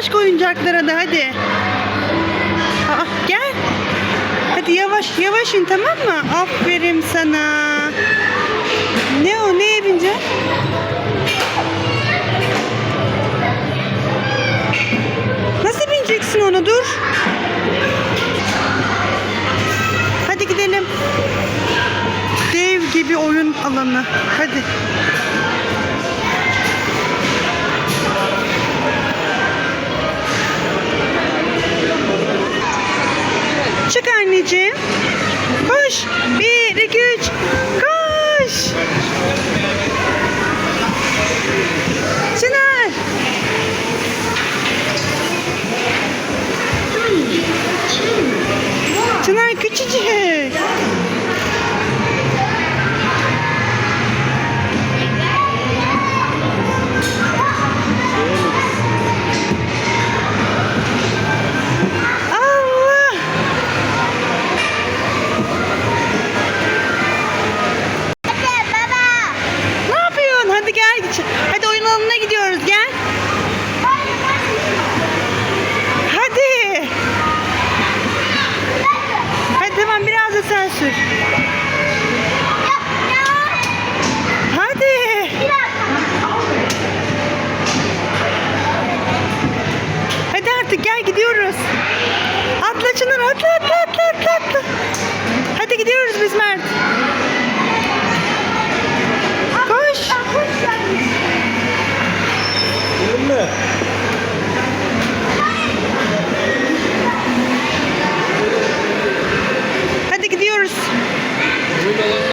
başka oyuncaklara da hadi. Aa, gel. Hadi yavaş yavaş in tamam mı? Aferin sana. Ne o neye bineceksin? Nasıl bineceksin onu dur. Hadi gidelim. Dev gibi oyun alanı. Hadi. Çık anneciğim. Koş. Bir, iki, Gel. Hadi oyun alanına gidiyoruz. Gel. Hadi. Hadi tamam biraz da sen sür. Hadi. Hadi artık gel gidiyoruz. Atla Çınar atla atla atla